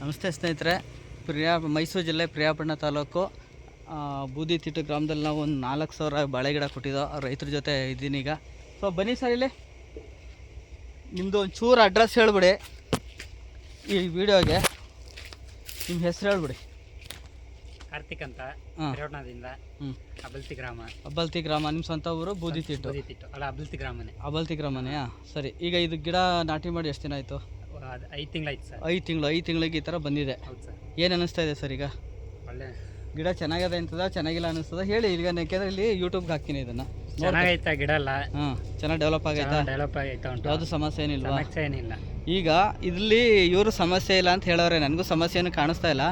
ನಮಸ್ತೆ ಸ್ನೇಹಿತರೆ. ಪ್ರಿಯಾ ಮೈಸೂರು ಜಿಲ್ಲೆ ಪ್ರಿಯಾಪಟ್ಟಣ ತಾಲೂಕು. ಬೂದಿ ಬೂದಿತಿಟ್ಟು ಗ್ರಾಮದಲ್ಲಿ ನಾವು ಒಂದು ನಾಲ್ಕು ಸಾವಿರ ಬಾಳೆ ಗಿಡ ಕೊಟ್ಟಿದ್ದೋ ರೈತರ ಜೊತೆ ಇದ್ದೀನಿ ಈಗ. ಸೊ ಬನ್ನಿ ಸರ್ ಇಲ್ಲಿ. ನಿಮ್ಮದು ಒಂದು ಚೂರು ಅಡ್ರೆಸ್ ಹೇಳ್ಬಿಡಿ. ಈ ವಿಡಿಯೋಗೆ ನಿಮ್ಮ ಹೆಸರು ಹೇಳ್ಬಿಡಿ. ಕಾರ್ತಿಕ್ ಅಂತ ಹ್ಞೂ ಅಬಲ್ತಿ ಗ್ರಾಮ. ಅಬಲ್ತಿ ಗ್ರಾಮ ನಿಮ್ಮ ಸ್ವಂತ ಊರು ಬೂದಿ ತಿಟ್ಟು. ಅಲ್ಲ ಅಬಲ್ತಿ ಗ್ರಾಮನೇ. ಅಬಲ್ತಿ ಗ್ರಾಮನೇ ಸರಿ ಈಗ ಇದು ಗಿಡ ನಾಟಿ ಮಾಡಿ ಎಷ್ಟು ದಿನ ಆಯಿತು? ಐದು ತಿಂಗಳಾಯ್ತು ಸರ್. ಐದು ತಿಂಗಳು ಐದು ತಿಂಗಳಿಗೆ ಈ ಥರ ಬಂದಿದೆ. ಹೌದು ಸರ್. ಏನು ಅನ್ನಿಸ್ತಾ ಇದೆ ಸರ್ ಈಗ? ಒಳ್ಳೆ. ಗಿಡ ಚೆನ್ನಾಗಿದೆ ಅಂತದ ಚೆನ್ನಾಗಿಲ್ಲ ಅನ್ನಿಸ್ತದ? ಹೇಳಿ ಈಗ ಯಾಕೆಂದ್ರೆ ಇಲ್ಲಿ ಯೂಟ್ಯೂಬ್ಗೆ ಹಾಕ್ತೀನಿ ಇದನ್ನು. ಚೆನ್ನಾಗೈತೆ ಗಿಡ ಎಲ್ಲ. ಹಾಂ ಚೆನ್ನಾಗಿ ಡೆವಲಪ್ ಆಗೈತಾ? ಡೆವಲಪ್ ಆಗೈತೆ ಉಂಟು. ಯಾವುದು ಸಮಸ್ಯೆ ಏನಿಲ್ಲ ಸಮಸ್ಯೆ ಏನಿಲ್ಲ. ಈಗ ಇಲ್ಲಿ ಇವರು ಸಮಸ್ಯೆ ಇಲ್ಲ ಅಂತ ಹೇಳೋರೆ ನನಗೂ ಸಮಸ್ಯೆ ಏನು ಕಾಣಿಸ್ತಾ ಇಲ್ಲ.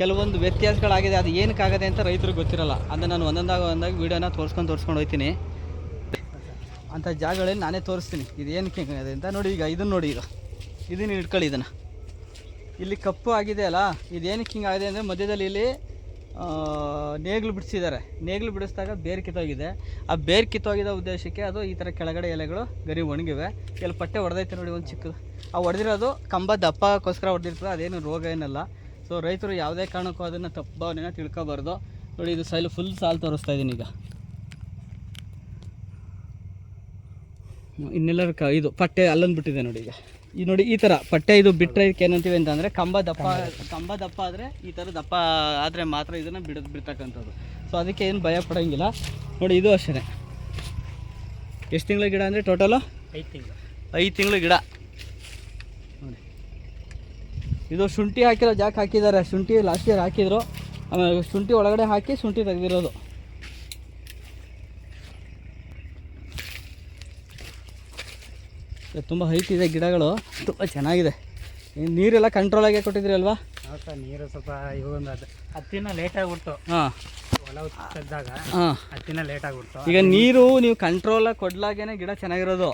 ಕೆಲವೊಂದು ವ್ಯತ್ಯಾಸಗಳಾಗಿದೆ ಅದು ಏನಕ್ಕಾಗದೆ ಅಂತ ರೈತರಿಗೆ ಗೊತ್ತಿರಲ್ಲ. ಅದನ್ನು ನಾನು ಒಂದೊಂದಾಗ ಒಂದಾಗ ವೀಡಿಯೋನ ತೋರಿಸ್ಕೊಂಡು ತೋರಿಸ್ಕೊಂಡು ಹೋಗ್ತೀನಿ. ಅಂಥ ಜಾಗಗಳಲ್ಲಿ ನಾನೇ ತೋರಿಸ್ತೀನಿ. ಇದು ಏನಕ್ಕೆ ಅಂತ ನೋಡಿ ಈಗ ಇದನ್ನು ನೋಡಿ ಈಗ. ಇದನ್ನು ಇಟ್ಕೊಳ್ಳಿ ಇದನ್ನು. ಇಲ್ಲಿ ಕಪ್ಪು ಆಗಿದೆ ಅಲ್ಲ, ಇದೇನಕ್ಕೆ ಹಿಂಗೆ ಆಗಿದೆ ಅಂದರೆ ಮಧ್ಯದಲ್ಲಿ ಇಲ್ಲಿ ನೇಗ್ಲು ಬಿಡಿಸಿದ್ದಾರೆ. ನೇಗ್ಲು ಬಿಡಿಸಿದಾಗ ಬೇರು ಕಿತ್ತೋಗಿದೆ. ಆ ಬೇರು ಕಿತ್ತೋಗಿದ ಉದ್ದೇಶಕ್ಕೆ ಅದು ಈ ಥರ ಕೆಳಗಡೆ ಎಲೆಗಳು ಗರಿ ಒಣಗಿವೆ. ಇಲ್ಲಿ ಪಟ್ಟೆ ಹೊಡೆದೈತೆ ನೋಡಿ ಒಂದು ಚಿಕ್ಕದು. ಆ ಹೊಡೆದಿರೋದು ಕಂಬ ದಪ್ಪಕ್ಕೋಸ್ಕರ ಹೊಡೆದಿರ್ತದೆ ಅದೇನು ರೋಗ ಏನಲ್ಲ. ಸೊ ರೈತರು ಯಾವುದೇ ಕಾರಣಕ್ಕೂ ಅದನ್ನು ತಪ್ಪು ಭಾವನೆನ ತಿಳ್ಕೊಬಾರ್ದು. ನೋಡಿ, ಇದು ಸೈಲು ಫುಲ್ ಸಾಲು ತೋರಿಸ್ತಾ ಇದ್ದೀನಿ ಈಗ. ಇನ್ನೆಲ್ಲರೂ ಕ ಇದು ಪಟ್ಟೆ ಅಲ್ಲೊಂದು ಬಿಟ್ಟಿದೆ ನೋಡಿ ಈಗ. ಈ ನೋಡಿ ಈ ಥರ ಪಟ್ಟೆ ಇದು ಬಿಟ್ಟರೆ ಇದಕ್ಕೆ ಏನಂತೀವಿ ಅಂತಂದರೆ ಕಂಬ ದಪ್ಪ ಕಂಬ ದಪ್ಪ ಆದರೆ ಈ ಥರ ದಪ್ಪ ಆದರೆ ಮಾತ್ರ ಇದನ್ನು ಬಿಡ ಬಿಡ್ತಕ್ಕಂಥದ್ದು. ಸೊ ಅದಕ್ಕೆ ಏನು ಭಯ ಪಡೋಂಗಿಲ್ಲ. ನೋಡಿ ಇದು ಅಷ್ಟೇ ಎಷ್ಟು ತಿಂಗಳ ಗಿಡ ಅಂದರೆ ಟೋಟಲು ಐದು ತಿಂಗಳು. ಐದು ತಿಂಗಳು ಗಿಡ. ನೋಡಿ. ಇದು ಶುಂಠಿ ಹಾಕಿರೋ ಜಾಕ್ ಹಾಕಿದ್ದಾರೆ. ಶುಂಠಿ ಲಾಸ್ಟ್ ಇಯರ್ ಹಾಕಿದ್ರು. ಆಮೇಲೆ ಶುಂಠಿ ಒಳಗಡೆ ಹಾಕಿ ಶುಂಠಿ ತೆಗೆದಿರೋದು. ತುಂಬ ಹೈಟ್ ಇದೆ ಗಿಡಗಳು. ತುಂಬ ಚೆನ್ನಾಗಿದೆ. ನೀರೆಲ್ಲ ಕಂಟ್ರೋಲಾಗೆ ಕೊಟ್ಟಿದ್ರಿ ಅಲ್ವಾ? ಸರ್ ನೀರು ಸ್ವಲ್ಪ ಇವಾಗ ಒಂದು ಅದು ಹತ್ತಿನ ಲೇಟ್ ಆಗ್ಬಿಡ್ತು. ಹಾಂ. ಹೊಲ ತೆಗ್ದಾಗ ಹಾಂ. ಹತ್ತಿನ ಲೇಟ್ ಆಗ್ಬಿಡ್ತು. ಈಗ ನೀರು ನೀವು ಕಂಟ್ರೋಲಾಗಿ ಕೊಡ್ಲಾಗೇನೆ ಗಿಡ ಚೆನ್ನಾಗಿರೋದು.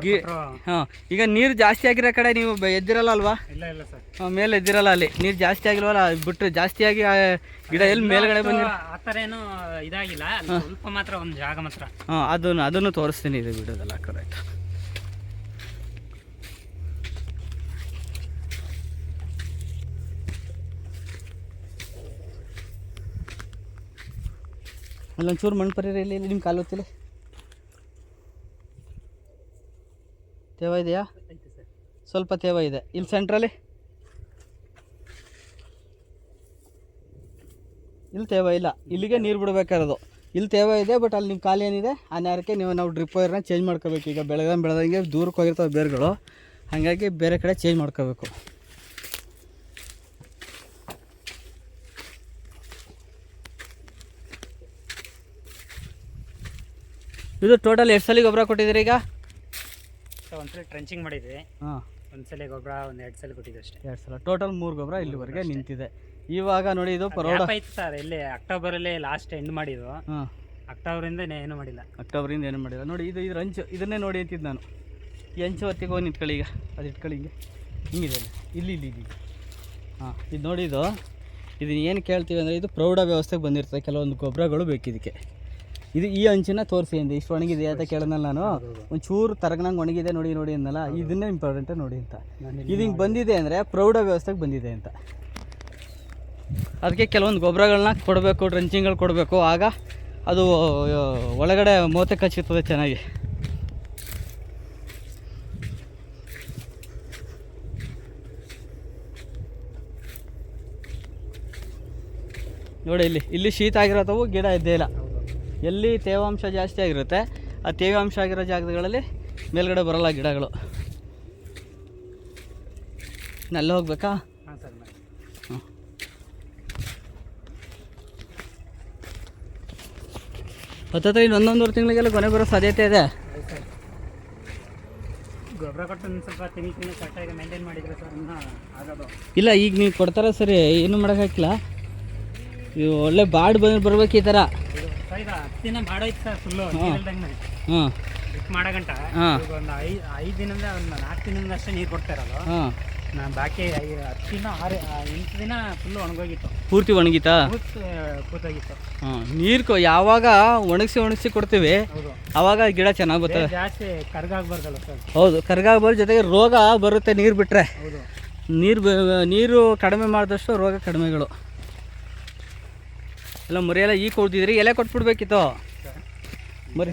ಗಿ ಹಾಂ. ಈಗ ನೀರು ಜಾಸ್ತಿ ಆಗಿರೋ ಕಡೆ ನೀವು ಬ- ಎದ್ದಿರಲ್ಲ ಅಲ್ವಾ? ಇಲ್ಲ ಇಲ್ಲ ಸರ್. ಆ, ಮೇಲೆ ಎದ್ದಿರಲ್ಲ ಅಲ್ಲಿ. ನೀರು ಜಾಸ್ತಿ ಆಗಿಲ್ವಲ್ಲ ಬಿಟ್ಟು ಜಾಸ್ತಿ ಜಾಸ್ತಿಯಾಗಿ ಆ ಗಿಡ ಎಲ್ಲಿ ಮೇಲ್ಗಡೆ ಬಂದಿರ ಆ ಥರ ಏನು ಇದಾಗಿಲ್ಲ. ಅಲ್ಲಿ ಸ್ವಲ್ಪ ಮಾತ್ರ ಒಂದು ಜಾಗ ಮಾತ್ರ. ಹಾಂ ಅದನ್ನು ಅದನ್ನು ತೋರಿಸ್ತೀನಿ ಇದು ಬಿಡೋದಲ್ಲ ಕರೆಕ್ಟ್ ಅಲ್ಲೊಂಚೂರು ಮಣ್ಣು ಪರಿರಿ ಇಲ್ಲಿ ನಿಮ್ಮ ಕಾಲು ಹೊತ್ತಿಲ್ಲ ತೇವ ಇದೆಯಾ? ಸ್ವಲ್ಪ ತೇವ ಇದೆ. ಇಲ್ಲಿ ಸೆಂಟ್ರಲ್ಲಿ ಇಲ್ಲಿ ತೇವ ಇಲ್ಲ. ಇಲ್ಲಿಗೆ ನೀರು ಬಿಡಬೇಕಾರದು. ಇಲ್ಲಿ ತೇವ ಇದೆ ಬಟ್ ಅಲ್ಲಿ ನಿಮ್ಮ ಕಾಲು ಏನಿದೆ, ಆ ನೇರಕ್ಕೆ ನೀವು ನಾವು ಡ್ರಿಪ್ ವೈರ್ನ ಚೇಂಜ್ ಮಾಡ್ಕೋಬೇಕು. ಈಗ ಬೆಳಗ್ಗೆ ಬೆಳೆದಂಗೆ ದೂರಕ್ಕೆ ಹೋಗಿರ್ತಾವೆ ಬೇರುಗಳು. ಹಾಗಾಗಿ ಬೇರೆ ಕಡೆ ಚೇಂಜ್ ಮಾಡ್ಕೋಬೇಕು. ಇದು ಟೋಟಲ್ ಎಷ್ಟು ಸಲ ಗೊಬ್ಬರ ಕೊಟ್ಟಿದ್ದೀರಿ ಈಗ? ಸೊ ಒಂದ್ಸಲ ಟ್ರೆಂಚಿಂಗ್ ಮಾಡಿದ್ವಿ. ಹಾಂ. ಒಂದ್ಸಲ ಗೊಬ್ಬರ ಒಂದು ಎರಡು ಸಲ ಕೊಟ್ಟಿದ್ವಿ ಅಷ್ಟೇ. ಎರಡು ಸಲ. ಟೋಟಲ್ ಮೂರು ಗೊಬ್ಬರ ಇಲ್ಲಿವರೆಗೆ ನಿಂತಿದೆ. ಇವಾಗ ನೋಡಿ ಇದು ಪರೋಡ. ಆಯ್ತು ಸರ್ ಇಲ್ಲಿ ಅಕ್ಟೋಬರಲ್ಲಿ ಲಾಸ್ಟ್ ಎಂಡ್ ಮಾಡಿದ್ದು. ಹಾಂ. ಅಕ್ಟೋಬರಿಂದ ಏನು ಮಾಡಿಲ್ಲ. ಅಕ್ಟೋಬರಿಂದ ಏನು ಮಾಡಿಲ್ಲ. ನೋಡಿ ಇದು ಇದ್ರ ಅಂಚು ಇದನ್ನೇ ನೋಡಿ ಅಂತಿದ್ದು ನಾನು. ಈ ಅಂಚು ಹೊತ್ತಿಗೆ ಹೋಗಿ ನಿಂತ್ಕೊಳ್ಳಿ ಈಗ. ಅದು ಇಟ್ಕೊಳ್ಳಿ ಹಿಂಗೆ. ಹಿಂಗಿದೆ ಅಲ್ಲಿ. ಇಲ್ಲಿ ಇಲ್ಲಿ ಇಲ್ಲಿ. ಹಾಂ ಇದು ನೋಡಿ ಇದು. ಇದನ್ನ ಏನು ಕೇಳ್ತೀವಿ ಅಂದರೆ ಇದು ಪ್ರೌಢ ವ್ಯವಸ್ಥೆಗೆ ಬಂದಿರ್ತದೆ. ಕೆಲವೊಂದು ಗೊಬ್ಬರಗಳು ಬೇಕು ಇದಕ್ಕೆ ಇದು ಈ ಅಂಚಿನ ತೋರಿಸಿ ಅಂದೆ. ಇಷ್ಟು ಒಣಗಿದೆ ಅಂತ ಕೇಳಿದ್ನಲ್ಲ ನಾನು. ಒಂಚೂರು ತರಗನಂಗೆ ಒಣಗಿದೆ ನೋಡಿ ನೋಡಿ ಅಂದಲ್ಲ. ಇದನ್ನೇ ಇಂಪಾರ್ಟೆಂಟ್ ನೋಡಿ ಅಂತ. ಇದು ಹಿಂಗೆ ಬಂದಿದೆ ಅಂದರೆ ಪ್ರೌಢ ವ್ಯವಸ್ಥೆಗೆ ಬಂದಿದೆ ಅಂತ. ಅದಕ್ಕೆ ಕೆಲವೊಂದು ಗೊಬ್ಬರಗಳನ್ನ ಕೊಡಬೇಕು ಡ್ರಂಚಿಂಗ್ಗಳು ಕೊಡಬೇಕು. ಆಗ ಅದು ಒಳಗಡೆ ಮೋತೆ ಕಚ್ಚುತ್ತದೆ ಚೆನ್ನಾಗಿ. ನೋಡಿ ಇಲ್ಲಿ ಇಲ್ಲಿ ಶೀತ ಆಗಿರೋತವು ಗಿಡ ಇದ್ದೇ ಇಲ್ಲ. ಎಲ್ಲಿ ತೇವಾಂಶ ಜಾಸ್ತಿ ಆಗಿರುತ್ತೆ ಆ ತೇವಾಂಶ ಆಗಿರೋ ಜಾಗಗಳಲ್ಲಿ ಮೇಲ್ಗಡೆ ಬರಲ್ಲ ಗಿಡಗಳು. ಅಲ್ಲಿ ಹೋಗ್ಬೇಕಾ? ಹಾಂ. ಹತ್ತತ್ರ ಇನ್ನು ಒಂದೊಂದೂರು ತಿಂಗಳಿಗೆಲ್ಲ ಕೊನೆ ಬರೋ ಸಾಧ್ಯತೆ ಇದೆ. ಗೊಬ್ಬರ ಇಲ್ಲ ಈಗ ನೀವು ಕೊಡ್ತಾರ ಸರಿ ಏನು ಮಾಡೋಕ್ಕಾಗಿಲ್ಲ ಇವು ಒಳ್ಳೆ ಬಾಡ್ ಬಂದು ಬರ್ಬೇಕು ಈ ಥರ. ಇದು ಹತ್ತಿನ ಮಾಡೋಯ್ತು ಸರ್ ಫುಲ್ಲು ಹ್ಞೂ ಮಾಡಗಂಟ. ಒಂದು ಐದು ಐದು ದಿನದಿಂದ ಒಂದು ನಾಲ್ಕು ದಿನದಿಂದ ಅಷ್ಟೇ ನೀರು ಕೊಡ್ತಾ ಇರೋದು. ನಾನು ಬಾಕಿ ಹತ್ತು ದಿನ ಆರು ಎಂಟು ದಿನ ಫುಲ್ ಒಣಗೋಗಿತ್ತು. ಪೂರ್ತಿ ಒಣಗಿತಾ? ಕೂತ್ ಕೂತೋಗಿತ್ತು ನೀರು ಯಾವಾಗ ಒಣಗಿಸಿ ಒಣಗಿಸಿ ಕೊಡ್ತೀವಿ ಅವಾಗ ಗಿಡ ಚೆನ್ನಾಗಿ ಬರ್ತವೆ ಜಾಸ್ತಿ ಕರ್ಗಾಗ್ಬಾರ್ದಲ್ಲ ಸರ್. ಹೌದು ಕರ್ಗಾಗ್ಬಾರ್ದು ಜೊತೆಗೆ ರೋಗ ಬರುತ್ತೆ ನೀರು ಬಿಟ್ಟರೆ ನೀರು ನೀರು ಕಡಿಮೆ ಮಾಡಿದಷ್ಟು ರೋಗ ಕಡಿಮೆಗಳು. ಎಲ್ಲ ಮರಿಯೆಲ್ಲ ಈಗ ಕೊಡ್ತಿದ್ರಿ ಎಲೆ ಕೊಟ್ಬಿಡ್ಬೇಕಿತ್ತು. ಮರಿ.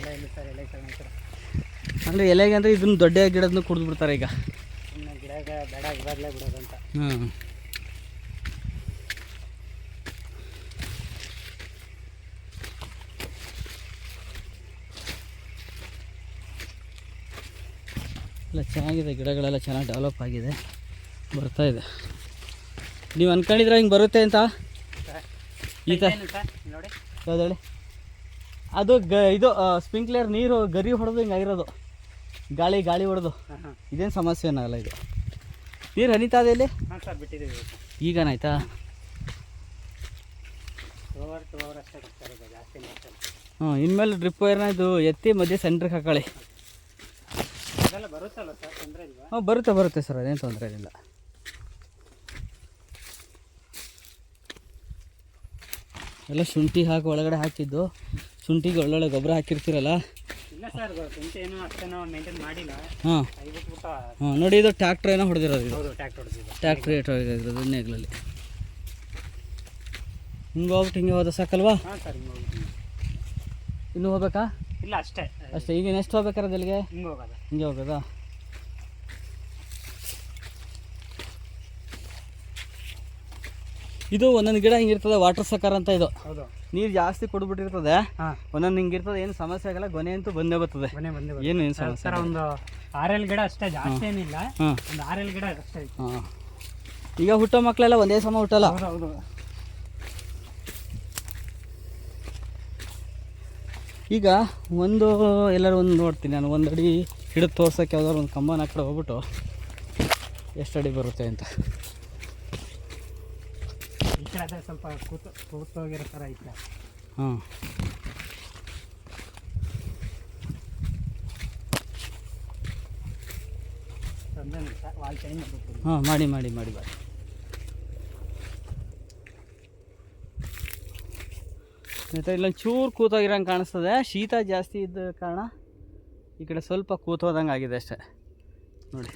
ಅಂದ್ರೆ ಎಲೆಗೆ ಅಂದರೆ ಇದನ್ನ ದೊಡ್ಡ ಗಿಡದನ್ನ ಕುಡಿದು ಬಿಡ್ತಾರೆ ಈಗ ಹ್ಞೂ ಎಲ್ಲ ಚೆನ್ನಾಗಿದೆ ಗಿಡಗಳೆಲ್ಲ ಚೆನ್ನಾಗಿ ಡೆವಲಪ್ ಆಗಿದೆ. ಬರ್ತಾ ಇದೆ. ನೀವು ಅನ್ಕೊಂಡಿದ್ರೆ ಹಿಂಗೆ ಬರುತ್ತೆ ಅಂತ? ಈ ಥರ ನೋಡಿ. ಯಾವ್ದು ಹೇಳಿ ಅದು ಗ ಇದು ಸ್ಪ್ರಿಂಕ್ಲರ್ ನೀರು ಗರಿ ಹೊಡೆದು ಹಿಂಗೆ ಆಗಿರೋದು. ಗಾಳಿ ಗಾಳಿ ಹೊಡೆದು. ಇದೇನು ಸಮಸ್ಯೆ ಏನಾಗಲ್ಲ ಇದು. ನೀರು ಹನಿತಾ ಇದೆ ಇಲ್ಲಿ? ಹಾಂ ಸರ್ ಬಿಟ್ಟಿದ್ದೀವಿ ಈಗನಾಯ್ತಾ ಹ್ಞೂ ಇನ್ಮೇಲೆ ಡ್ರಿಪ್ ವೈರ್ನ ಇದು ಎತ್ತಿ ಮಧ್ಯೆ ಸೆಂಟ್ರಿಗೆ ಹಾಕೊಳ್ಳಿ. ಹ್ಞೂ ಬರುತ್ತಲ್ಲ ಸರ್ ತೊಂದರೆ ಇಲ್ವಾ? ಹಾಂ ಬರುತ್ತೆ ಬರುತ್ತೆ ಸರ್ ಅದೇನು ತೊಂದರೆ ಏನಿಲ್ಲ ಎಲ್ಲ ಶುಂಠಿ ಹಾಕಿ ಒಳಗಡೆ ಹಾಕಿದ್ದು. ಶುಂಠಿಗೆ ಒಳ್ಳೊಳ್ಳೆ ಗೊಬ್ಬರ ಹಾಕಿರ್ತೀರಲ್ಲ? ಹಾಂ. ನೋಡಿ ಇದು ಟ್ಯಾಕ್ಟ್ರ್ ಏನೋ ಹೊಡೆದಿರೋದು ಟ್ಯಾಕ್ಟ್ರಿ ಏಟ್ ಹೊಡೆದಿರೋದು ನೇಗ್ಲಲ್ಲಿ. ಹಿಂಗೆ ಹೋಗ್ಬಿಟ್ಟು ಹಿಂಗೆ ಹೋದ ಸಾಕಲ್ವಾ? ಇನ್ನೂ ಹೋಗ್ಬೇಕಾ? ಇಲ್ಲ ಅಷ್ಟೇ. ಅಷ್ಟೇ ಈಗ ನೆಕ್ಸ್ಟ್ ಹೋಗ್ಬೇಕಾರೆ ಅಲ್ಲಿಗೆ ಹಿಂಗೆ ಹೋಗೋದಾ. ಹಿಂಗೆ ಹೋಗೋದಾ? ಇದು ಒಂದೊಂದು ಗಿಡ ಹಿಂಗಿರ್ತದೆ ವಾಟರ್ ಸಕರ್ ಅಂತ ಇದು. ನೀರು ಜಾಸ್ತಿ ಕೊಡ್ಬಿಟ್ಟಿರ್ತದೆ ಒಂದೊಂದು ಹಿಂಗಿರ್ತದೆ ಏನು ಸಮಸ್ಯೆ ಆಗಲ್ಲ ಗೊನೆ ಅಂತೂ ಬಂದೇ ಬರ್ತದೆ. ಏನು ಏನು ಸಮಸ್ಯೆ ಒಂದು ಆರೇಳು ಗಿಡ ಅಷ್ಟೇ ಜಾಸ್ತಿ ಏನಿಲ್ಲ. ಒಂದು ಆರೇಳು ಗಿಡ ಅಷ್ಟೇ ಈಗ ಹುಟ್ಟೋ ಮಕ್ಕಳೆಲ್ಲ ಒಂದೇ ಸಮ ಹುಟ್ಟಲ್ಲ? ಈಗ ಒಂದು ಎಲ್ಲರೂ ಒಂದು ನೋಡ್ತೀನಿ ನಾನು ಒಂದು ಅಡಿ ಹಿಡಿದು ತೋರ್ಸೋಕೆ ಯಾವ್ದಾದ್ರು ಒಂದು ಕಂಬನ ಆ ಕಡೆ ಹೋಗ್ಬಿಟ್ಟು ಎಷ್ಟು ಅಡಿ ಬರುತ್ತೆ ಅಂತ. ಕಡೆ ಸ್ವಲ್ಪ ಕೂತು ಕೂತೋಗಿರೋ ಥರ ಐತೆ. ಹಾಂ ಹಾಂ ಮಾಡಿ ಮಾಡಿ ಮಾಡಿ ಬಾರಿ ಮತ್ತೆ ಇಲ್ಲೊಂದು ಚೂರು ಕೂತೋಗಿರಂಗೆ ಕಾಣಿಸ್ತದೆ. ಶೀತ ಜಾಸ್ತಿ ಇದ್ದ ಕಾರಣ ಈ ಕಡೆ ಸ್ವಲ್ಪ ಕೂತೋದಂಗೆ ಆಗಿದೆ ಅಷ್ಟೇ. ನೋಡಿ.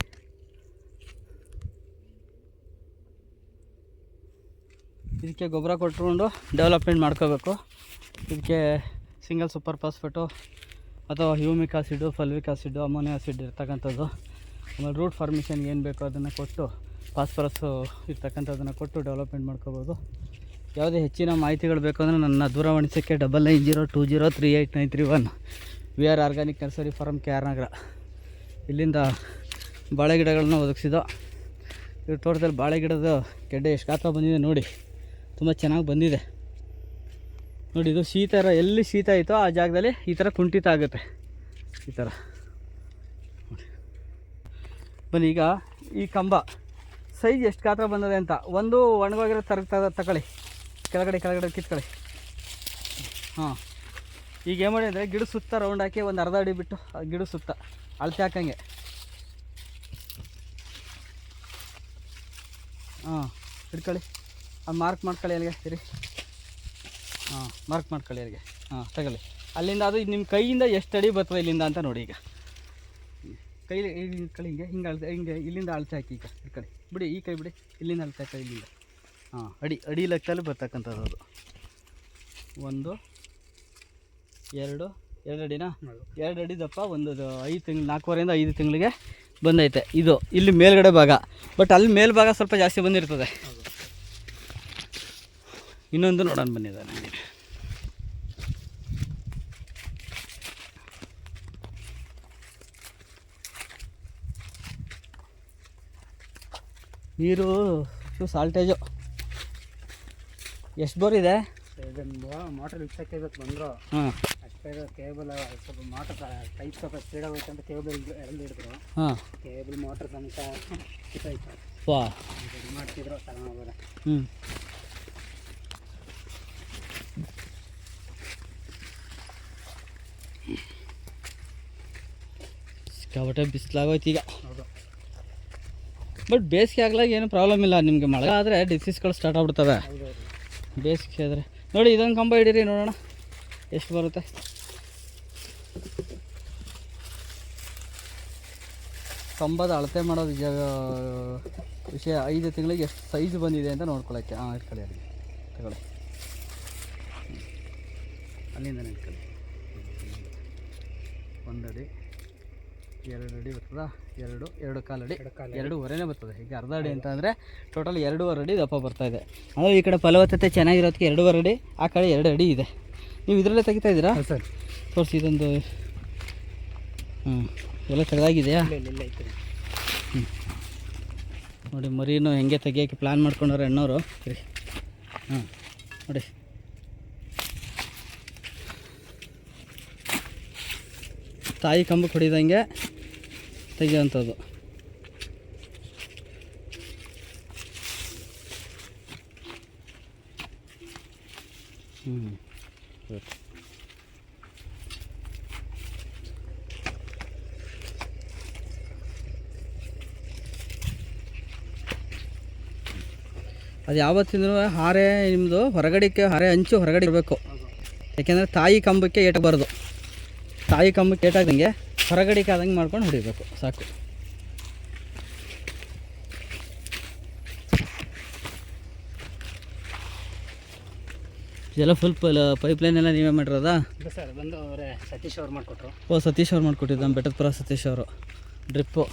ಇದಕ್ಕೆ ಗೊಬ್ಬರ ಕೊಟ್ಕೊಂಡು ಡೆವಲಪ್ಮೆಂಟ್ ಮಾಡ್ಕೋಬೇಕು. ಇದಕ್ಕೆ ಸಿಂಗಲ್ ಸೂಪರ್ ಫಾಸ್ಫೇಟು ಅಥವಾ humic acid, fulvic acid, ammonia acid ಇರ್ತಕ್ಕಂಥದ್ದು. ಆಮೇಲೆ ರೂಟ್ ಫಾರ್ಮೇಷನ್ಗೆ ಏನು ಬೇಕೋ ಅದನ್ನು ಕೊಟ್ಟು ಫಾಸ್ಫರಸ್ಸು ಇರ್ತಕ್ಕಂಥದ್ದನ್ನು ಕೊಟ್ಟು ಡೆವಲಪ್ಮೆಂಟ್ ಮಾಡ್ಕೋಬೋದು. ಯಾವುದೇ ಹೆಚ್ಚಿನ ಮಾಹಿತಿಗಳು ಬೇಕು ಅಂದರೆ ನನ್ನ ದೂರವಾಣಿ ಸಂಖ್ಯೆ double nine zero two zero three eight nine three one V R organic nursery farm K R Nagar. ಇಲ್ಲಿಂದ ಬಾಳೆ ಗಿಡಗಳನ್ನ ಒದಗಿಸಿದ್ದು. ಇವ್ರ ತೋಟದಲ್ಲಿ ಬಾಳೆ ಗಿಡದ ಗೆಡ್ಡೆ ಎಷ್ಟು ಗಾತ್ರ ಬಂದಿದೆ ನೋಡಿ. ತುಂಬ ಚೆನ್ನಾಗಿ ಬಂದಿದೆ. ನೋಡಿ, ಇದು ಶೀತ ಎಲ್ಲಿ ಶೀತ ಆಯಿತೋ ಆ ಜಾಗದಲ್ಲಿ ಈ ಥರ ಕುಂಠಿತ ಆಗುತ್ತೆ. ಈ ಥರ. ಬನ್ನಿ, ಈಗ ಈ ಕಂಬ ಸೈಜ್ ಎಷ್ಟು ಗಾತ್ರ ಬಂದಿದೆ ಅಂತ ಒಂದು ಒಣಗೋಗಿರೋ ತರ ತಗೊಳ್ಳಿ ಕೆಳಗಡೆ ಕೆಳಗಡೆ ಕಿತ್ಕೊಳ್ಳಿ. ಹಾಂ. ಈಗ ಏನು ಮಾಡಿ ಅಂದರೆ ಗಿಡ ಸುತ್ತ ರೌಂಡ್ ಹಾಕಿ ಒಂದು ಅರ್ಧ ಅಡಿ ಬಿಟ್ಟು ಗಿಡ ಸುತ್ತ ಅಳತೆ ಹಾಕಂಗೆ. ಹಾಂ ಹಿಡ್ಕೊಳ್ಳಿ ಆ ಮಾರ್ಕ್ ಮಾಡ್ಕೊಳ್ಳಿ ಅಲ್ಲಿಗೆ ಸರಿ ಹಾಂ ಮಾರ್ಕ್ ಮಾಡ್ಕೊಳ್ಳಿ ಅಲ್ಲಿಗೆ. ಹಾಂ, ತಗೊಳ್ಳಿ. ಅಲ್ಲಿಂದ ಅದು ನಿಮ್ಮ ಕೈಯಿಂದ ಎಷ್ಟು ಅಡಿ ಬರ್ತದೆ ಇಲ್ಲಿಂದ ಅಂತ ನೋಡಿ ಈಗ. ಕೈ ಕಳಿ ಹಿಂಗೆ ಹಿಂಗೆ ಅಳತೆ, ಹಿಂಗೆ ಇಲ್ಲಿಂದ ಅಳತೆ ಹಾಕಿ ಈಗ ಹಿಡ್ಕೊಳ್ಳಿ ಬಿಡಿ, ಈ ಕೈ ಬಿಡಿ, ಇಲ್ಲಿಂದ ಅಳತೆ ಹಾಕಿ, ಇಲ್ಲಿಂದ. ಹಾಂ, ಅಡಿ ಅಡಿ ಲೆಕ್ಕದಲ್ಲಿ ಬರ್ತಕ್ಕಂಥದ್ದು ಅದು. ಒಂದು, ಎರಡು ಎರಡು ಅಡಿನಾ. ಎರಡು ಅಡಿ ದಪ್ಪ ಒಂದುದು ಐದು ತಿಂಗಳು, ನಾಲ್ಕೂವರೆಯಿಂದ ಐದು ತಿಂಗಳಿಗೆ ಬಂದೈತೆ. ಇದು, ಇಲ್ಲಿ ಮೇಲ್ಗಡೆ ಭಾಗ. ಬಟ್ ಅಲ್ಲಿ ಮೇಲ್ಭಾಗ ಸ್ವಲ್ಪ ಜಾಸ್ತಿ ಬಂದಿರ್ತದೆ. ಇನ್ನೊಂದು ನೋಡೋಣ ಬಂದಿದೆ ನೀರು ನೀರು ಸಾಲ್ಟೇಜು ಎಷ್ಟು ಬೋರ್ ಇದೆ? ಮೋಟರ್ ಮೋಟ್ರ್ ಇಡ್ಸಕ್ಕೆ ಇವತ್ತು ಬಂದರು. ಹಾಂ. ಅಷ್ಟೇ ಕೇಬಲ್ ಸ್ವಲ್ಪ ಮೋಟ್ರ್ ಟೈಪ್ ಸ್ವಲ್ಪ ಸ್ಪೀಡ್ ಆಗೋಯ್ತು ಅಂತ ಕೇಬಲ್ ಎರಡು ಹಿಡಿದ್ರು ಹಾಂ. ಕೇಬಲ್ ಮೋಟ್ರ್ ತನಕ ವಾ. ಮಾಡ್ತಿದ್ರು ಹ್ಞೂ ಸಿಕ್ಕಾಪಟ್ಟೆ ಬಿಸಿಲಾಗೋಯ್ತು ಈಗ. ಬಟ್ ಬೇಸಿಗೆ ಆಗ್ಲಾಗ ಏನು ಪ್ರಾಬ್ಲಮ್ ಇಲ್ಲ ನಿಮಗೆ ಮಳೆ. ಆದರೆ ಡಿಸೀಸ್ಗಳು ಸ್ಟಾರ್ಟ್ ಆಗ್ಬಿಡ್ತವೆ. ಬೇಸಿಗೆ ಆದರೆ. ನೋಡಿ ಇದೊಂದು ಕಂಬ ಹಿಡೀರಿ ನೋಡೋಣ. ಎಷ್ಟು ಬರುತ್ತೆ? ಕಂಬದ ಅಳತೆ ಮಾಡೋದು ವಿಷಯ ಐದು ತಿಂಗಳಿಗೆ ಎಷ್ಟು ಸೈಜ್ ಬಂದಿದೆ ಅಂತ ನೋಡ್ಕೊಳ್ಳೋಕ್ಕೆ ಹಾಂ ಇಟ್ಕೊಳ್ಳಿ ಅಲ್ಲಿ ತಗೊಳ್ಳಿ. ಅಲ್ಲಿಂದ ಇಟ್ಕೊಳ್ಳಿ ಒಂದು ಅಡಿ ಎರಡು ಅಡಿ ಬರ್ತದ. ಎರಡು ಎರಡು ಕಾಲು ಅಡಿ. ಎರಡೂವರೆನೇ ಬರ್ತದೆ. ಈಗ ಅರ್ಧ ಅಡಿ ಅಂತ ಅಂದರೆ ಟೋಟಲ್ ಎರಡೂವರೆ ಅಡಿ ದಪ್ಪ ಬರ್ತಾ ಇದೆ. ಅಂದರೆ ಈ ಕಡೆ ಫಲವತ್ತತೆ ಚೆನ್ನಾಗಿರೋದಕ್ಕೆ ಎರಡೂವರೆ ಅಡಿ ಆ ಕಡೆ ಎರಡು ಅಡಿ ಇದೆ. ನೀವು ಇದರಲ್ಲೇ ತೆಗಿತಾ ಇದ್ದೀರಾ? ಸರ್. ತೋರಿಸಿ ಇದೊಂದು. ಹ್ಞೂ ಎಲ್ಲ ತೆಗೆದಾಗಿದೆಯಾ? ಐತೆ ನೋಡಿ ಮರಿನೂ ಹೆಂಗೆ ತೆಗಿಯೋಕ್ಕೆ ಪ್ಲ್ಯಾನ್ ಮಾಡ್ಕೊಂಡವ್ರೆ ಅಣ್ಣವರು. ಸರಿ ಹಾಂ ನೋಡಿ. ತಾಯಿ ಕಂಬಕ್ಕೆ ಹೊಡಿದಂಗೆ ತೆಗೆಯುವಂಥದ್ದು. ಅದು ಯಾವತ್ತಿಂದ್ರೂ ಹಾರೆ ನಿಮ್ಮದು ಹೊರಗಡೆಗೆ ಹಾರೆ ಹಂಚು ಹೊರಗಡೆ ಇರಬೇಕು. ಯಾಕೆಂದರೆ ತಾಯಿ ಕಂಬಕ್ಕೆ ಏಟಬಾರ್ದು. ತಾಯಿ ಕಮ್ಮಿ ಕೇಟಾಗ್ದಂಗೆ ಹೊರಗಡೆ ಆದಂಗೆ ಮಾಡ್ಕೊಂಡು ಹೊಡಿಬೇಕು ಸಾಕು. ಇದೆಲ್ಲ ಫುಲ್ ಪೈಪ್ ಲೈನ್ ಎಲ್ಲ ನೀವೇ ಮಾಡಿರೋದಾ? ಸರ್ ಬಂದು ಅವರೇ ಸತೀಶ್ ಅವ್ರು ಮಾಡಿಕೊಟ್ರು. ಓ ಸತೀಶ್ ಅವ್ರು ಮಾಡಿಕೊಟ್ಟಿದ್ದ ನಮ್ಮ ಬೆಟ್ಟದ ಪುರ ಸತೀಶ್ ಅವರು. ಡ್ರಿಪ್ಪು